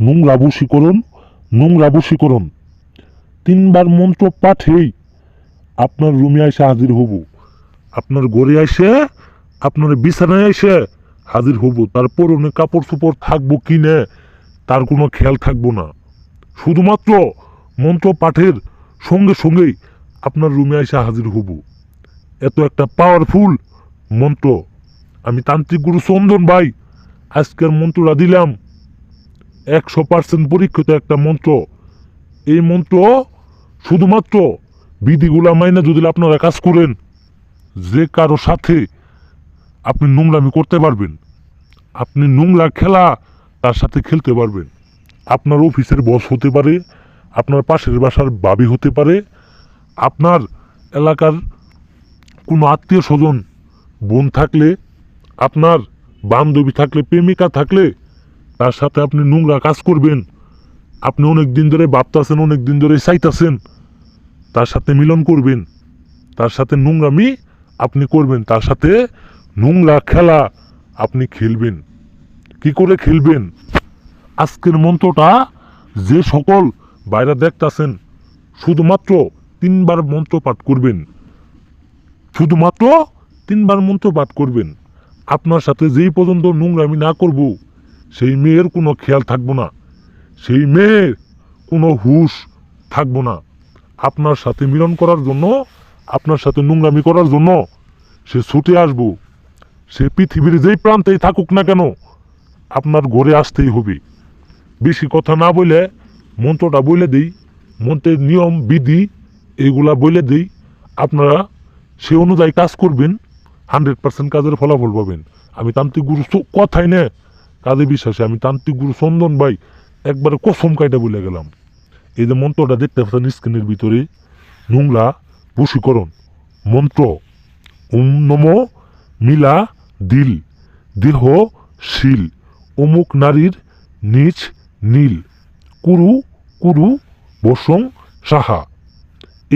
নোংরা বশীকরণ নোংরা বশীকরণ। তিনবার মন্ত্র পাঠেই আপনার রুমে এসে হাজির হব। আপনার ঘরে এসে, আপনার বিছানায় এসে হাজির হব। তার পরনে কাপড় চোপড় থাকব কি না, তার কোনো খেয়াল থাকব না। শুধুমাত্র মন্ত্র পাঠের সঙ্গে সঙ্গেই আপনার রুমে এসে হাজির হব। এত একটা পাওয়ারফুল মন্ত্র। আমি তান্ত্রিক গুরু চন্দন ভাই, আজকের মন্ত্রটা দিলাম। একশো পার্সেন্ট পরীক্ষিত একটা মন্ত্র। এই মন্ত্র শুধুমাত্র বিধিগুলা মাইনে যদি আপনারা কাজ করেন, যে কারও সাথে আপনি নোংরামি করতে পারবেন, আপনি নোংরা খেলা তার সাথে খেলতে পারবেন। আপনার অফিসের বস হতে পারে, আপনার পাশের বাসার বাবি হতে পারে, আপনার এলাকার কোনো আত্মীয় স্বজন, বোন থাকলে, আপনার বান্ধবী থাকলে, প্রেমিকা থাকলে তার সাথে আপনি নোংরা কাজ করবেন। আপনি অনেক দিন ধরে ভাবতাছেন, অনেক দিন ধরে চাইতাছেন। তার সাথে মিলন করবেন। তার সাথে নোংরামি আপনি করবেন। তার সাথে নোংরা খেলা আপনি খেলবেন। কি করে খেলবেন? আজকের মন্ত্রটা যে সকল বাইরে দেখতাছেন, শুধুমাত্র তিনবার মন্ত্র পাঠ করবেন। শুধুমাত্র তিনবার মন্ত্র পাঠ করবেন। আপনার সাথে যেই পর্যন্ত নোংরামি না করব সেই মেয়ের কোনো খেয়াল থাকব না। সেই মেয়ের কোনো হুশ থাকব না। আপনার সাথে মিলন করার জন্য, আপনার সাথে নোংরামি করার জন্য সে ছুটে আসব। সে পৃথিবীর যেই প্রান্তেই থাকুক না কেন, আপনার ঘরে আসতেই হবে। বেশি কথা না বলে মন্ত্রটা বলে দিই, মন্ত্রের নিয়ম, বিধি এগুলা বলে দিই। আপনারা সে অনুযায়ী কাজ করবেন, হান্ড্রেড পার্সেন্ট কাজের ফলাফল পাবেন। আমি তান্ত্রিক গুরু কথাই নে কাজে বিশ্বাসে, আমি তান্ত্রিক গুরু চন্দন ভাই, একবারে কসম কাইটা বলে গেলাম। এই যে মন্ত্রটা দেখতে পাচ্ছেন স্ক্রিনের ভিতরে নোংরা বশীকরণ, মন্ত্র ওম নম মিলা দিল, দেহ শিল, অমুক নারীর নিচ নীল, কুরু কুরু বসং সাহা।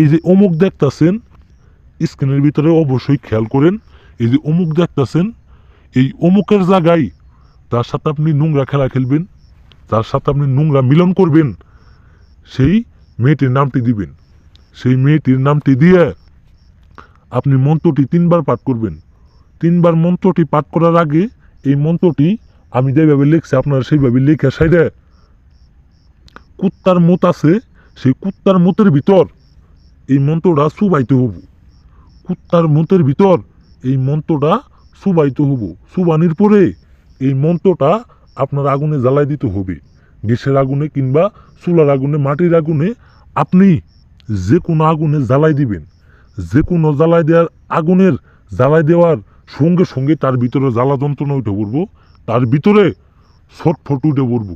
এই যে অমুক দেখতাছেন, স্ক্রিনের ভিতরে অবশ্যই খেয়াল করেন, এই যে অমুক দেখতাছেন, এই অমুকের জায়গায় তার সাথে আপনি নোংরা খেলা খেলবেন তার সাথে আপনি নোংরা মিলন করবেন, সেই মেয়েটির নামটি দিবেন। সেই মেয়েটির নামটি দিয়ে আপনি মন্ত্রটি তিনবার পাঠ করবেন। তিনবার মন্ত্রটি পাঠ করার আগে এই মন্ত্রটি আমি যেভাবে লিখছি, আপনারা সেইভাবে লিখে সাইডে কুত্তার মত আছে, সেই কুত্তার মতের ভিতর এই মন্ত্রটা সুবাইতে হব। কুত্তার মতের ভিতর এই মন্ত্রটা সুবাইতে হব। সুবানির পরে এই মন্ত্রটা আপনার আগুনে জ্বালাই দিতে হবে। গ্যাসের আগুনে কিংবা চুলার আগুনে, মাটির আগুনে আপনি যে কোনো আগুনে জ্বালাই দিবেন। যে কোনো জ্বালাই দেওয়ার, আগুনের জ্বালাই দেওয়ার সঙ্গে সঙ্গে তার ভিতরে জ্বালা যন্ত্রণা উঠে পড়ব। তার ভিতরে ছটফট উঠে পড়ব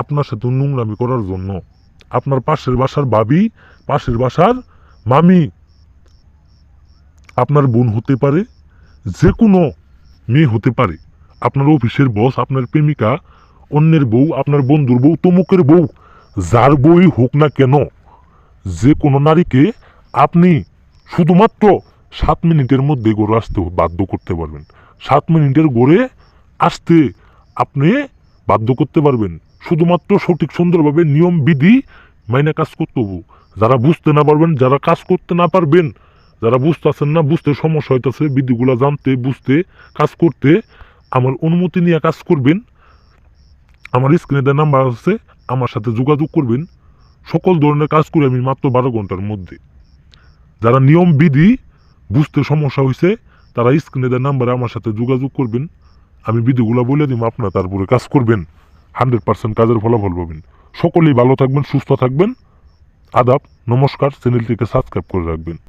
আপনার সাথে নোংরামি করার জন্য। আপনার পাশের বাসার বাবি পাশের বাসার মামি, আপনার বোন হতে পারে যে কোনো মেয়ে হতে পারে। আপনার অফিসের বস আপনার প্রেমিকা, অন্যের বউ, আপনার বন্ধুর বউ, তমুকের বউ, যার বই হোক না কেন, যে কোনো নারীকে আপনি শুধুমাত্র সাত মিনিটের মধ্যে গড়ে আসতে বাধ্য করতে পারবেন। সাত মিনিটের গড়ে আসতে আপনি বাধ্য করতে পারবেন। শুধুমাত্র সঠিক, সুন্দরভাবে নিয়ম, বিধি মাইনে কাজ করতে হব। যারা বুঝতে না পারবেন, যারা কাজ করতে না পারবেন, যারা বুঝতে বুঝতেছেন না, বুঝতে সমস্যা হইতেছে, বিধিগুলা জানতে, বুঝতে, কাজ করতে আমার অনুমতি নিয়ে কাজ করবেন, আমার স্ক্রিনে দেওয়া নাম্বার আছে, আমার সাথে যোগাযোগ করবেন। সকল ধরনের কাজ করে আমি মাত্র বারো ঘণ্টার মধ্যে। যারা নিয়ম বিধি বুঝতে সমস্যা হয়েছে তারা স্ক্রিনে দেওয়া নাম্বারে আমার সাথে যোগাযোগ করবেন। আমি বিধিগুলো বলে দিব, আপনারা তারপরে কাজ করবেন। হান্ড্রেড পার্সেন্ট কাজের ফলাফল পাবেন। সকলেই ভালো থাকবেন, সুস্থ থাকবেন। আদাব, নমস্কার চ্যানেলটিকে সাবস্ক্রাইব করে রাখবেন।